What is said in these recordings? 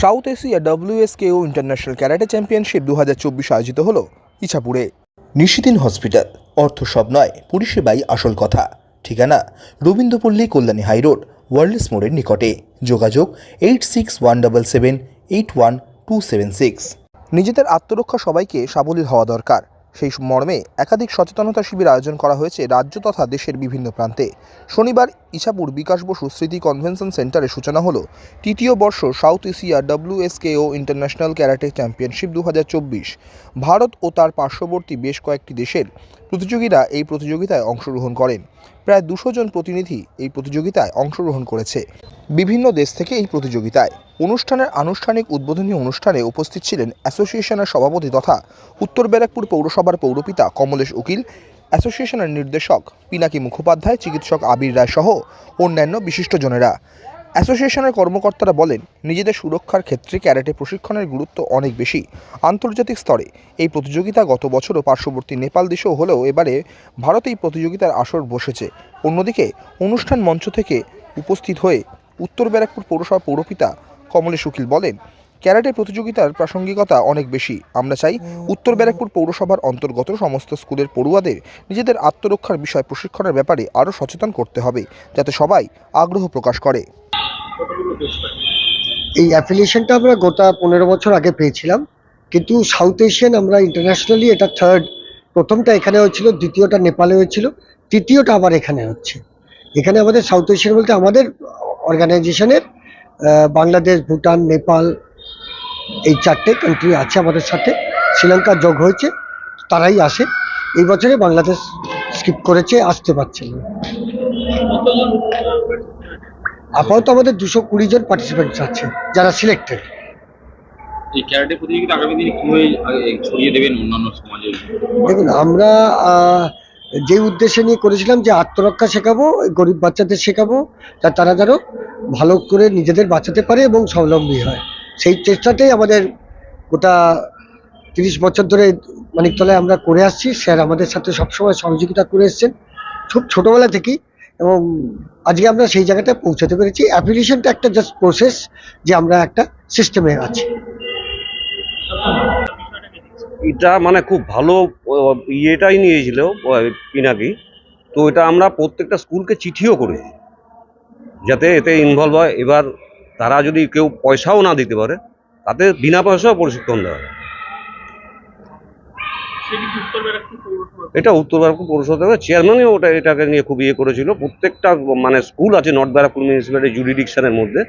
South Asia WSKO international karate championship দু হাজার চব্বিশ আয়োজিত হল ইছাপুরে। নিশিদিন হসপিটাল অর্থ সব নয় পরিষেবাই আসল কথা। ঠিকানা রবীন্দ্রপল্লী কল্যাণী হাইরোড ওয়ার্ল্ডস মোড়ের নিকটে। যোগাযোগ eight six one double seven eight one two seven six নিজেদের আত্মরক্ষা সবাইকে সাবলীল হওয়া দরকার। সেই মর্মে একাধিক সচেতনতা শিবির আয়োজন করা হয়েছে রাজ্য তথা দেশের বিভিন্ন প্রান্তে। শনিবার ইছাপুর বিকাশ বসু স্মৃতি কনভেনশন সেন্টারে সূচনা হলো তৃতীয় বর্ষ south Asia WSKO international karate championship দু হাজার চব্বিশ। ভারত ও তার পার্শ্ববর্তী বেশ কয়েকটি দেশের প্রতিযোগীরা এই প্রতিযোগিতায় অংশগ্রহণ করেন। প্রায় দুশো জন প্রতিনিধি এই প্রতিযোগিতায় অংশগ্রহণ করেছে। বিভিন্ন দেশ থেকে এই প্রতিযোগিতায় অনুষ্ঠানের আনুষ্ঠানিক উদ্বোধনী অনুষ্ঠানে উপস্থিত ছিলেন অ্যাসোসিয়েশনের সভাপতি তথা উত্তর ব্যারাকপুর পৌরসভার পৌরপিতা কমলেশ উকিল, অ্যাসোসিয়েশনের নির্দেশক পিনাকি মুখোপাধ্যায়, চিকিৎসক আবির রায় সহ অন্যান্য বিশিষ্টজনেরা অ্যাসোসিয়েশনের কর্মকর্তারা বলেন, নিজেদের সুরক্ষার ক্ষেত্রে ক্যারাটে প্রশিক্ষণের গুরুত্ব অনেক বেশি। আন্তর্জাতিক স্তরে এই প্রতিযোগিতা গত বছরও পার্শ্ববর্তী নেপাল দেশেও হলেও এবারে ভারতে এই প্রতিযোগিতার আসর বসেছে। অন্যদিকে, অনুষ্ঠান মঞ্চ থেকে উপস্থিত হয়ে উত্তর ব্যারাকপুর পৌরসভা পৌরপিতা কমলেশ উকিল বলেন, ক্যারাটে প্রতিযোগিতার প্রাসঙ্গিকতা অনেক বেশি। আমরা চাই উত্তর ব্যারাকপুর পৌরসভার অন্তর্গত সমস্ত স্কুলের পড়ুয়াদের নিজেদের আত্মরক্ষার বিষয় প্রশিক্ষণের ব্যাপারে আরও সচেতন করতে হবে, যাতে সবাই আগ্রহ প্রকাশ করে। এই অ্যাফিলিয়েশনটা আমরা গোটা পনেরো বছর আগে পেয়েছিলাম, কিন্তু সাউথ এশিয়ান আমরা ইন্টারন্যাশনালি এটা থার্ড, প্রথমটা এখানে হয়েছিল, দ্বিতীয়টা নেপালে হয়েছিল, তৃতীয়টা আবার এখানে হচ্ছে। এখানে আমাদের সাউথ এশিয়ান বলতে আমাদের অর্গানাইজেশনের বাংলাদেশ ভুটান নেপাল এই চারটে কান্ট্রি আছে আমাদের সাথে। শ্রীলঙ্কার যোগ হয়েছে তারাই আসে। এই বছরে বাংলাদেশ স্কিপ করেছে আসতে পারছে না। আপাতত আমাদের দুশো কুড়ি জন পার্টিসিপেন্টস আছে যারা সিলেক্টেড এই ক্যারাটে প্রতিযোগিতা আগামী দিনে কীভাবে ছড়িয়ে দেবেন অন্যান্য সমাজে দেখুন আমরা যে উদ্দেশ্য নিয়ে করেছিলাম যে আত্মরক্ষা শেখাবো, গরিব বাচ্চাদের শেখাবো যা তারা যেন ভালো করে নিজেদের বাঁচাতে পারে এবং স্বাবলম্বী হয়। সেই চেষ্টাতেই আমাদের গোটা তিরিশ বছর ধরে মানিকতলায় আমরা করে আসছি। স্যার আমাদের সাথে সবসময় সহযোগিতা করে এসছেন খুব ছোটোবেলা থেকেই এবং আজকে আমরা সেই জায়গাটায় পৌঁছাতে পেরেছি। অ্যাপ্লিকেশনটা একটা জাস্ট প্রসেস যে আমরা একটা সিস্টেমে আছি। এটা মানে খুব ভালো ইয়েটাই নিয়েছিল পিনাকি। তো এটা আমরা প্রত্যেকটা স্কুলকে চিঠিও করেছি যাতে এতে ইনভলভ হয়। এবার তারা যদি কেউ পয়সাও না দিতে পারে তাতে বিনা পয়সাও প্রশিক্ষণ দেওয়া হয়। এটা উত্তর ব্যারাকপুর পৌরসভা চেয়ারম্যানই ওটা এটাকে নিয়ে খুব ইয়ে করেছিল। প্রত্যেকটা মানে স্কুল আছে নর্থ ব্যারাকপুর মিউনিসিপ্যালিটি জুডিডিকশনের মধ্যে।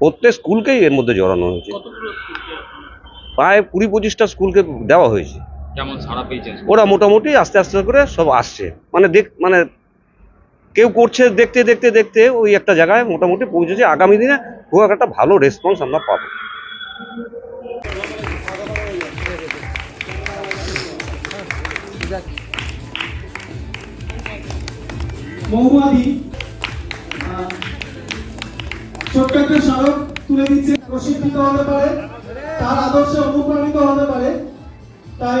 প্রত্যেক স্কুলকেই এর মধ্যে জড়ানো হয়েছে। প্রায় কুড়ি পঁচিশটা স্কুলকে দেওয়া হয়েছে। ওরা মোটামুটি আস্তে আস্তে করে সব আসছে। মানে দেখ মানে কেউ করছে দেখতে দেখতে দেখতে ওই একটা জায়গায় মোটামুটি পৌঁছেছে। আগামী দিনে খুব একটা ভালো রেসপন্স আমরা পাবো। মৌমাদি ছোট্ট একটা স্মারক তুলে দিচ্ছে প্রশিক্ষিত হতে পারে। তার আদর্শে অনুপ্রাণিত হতে পারে তাই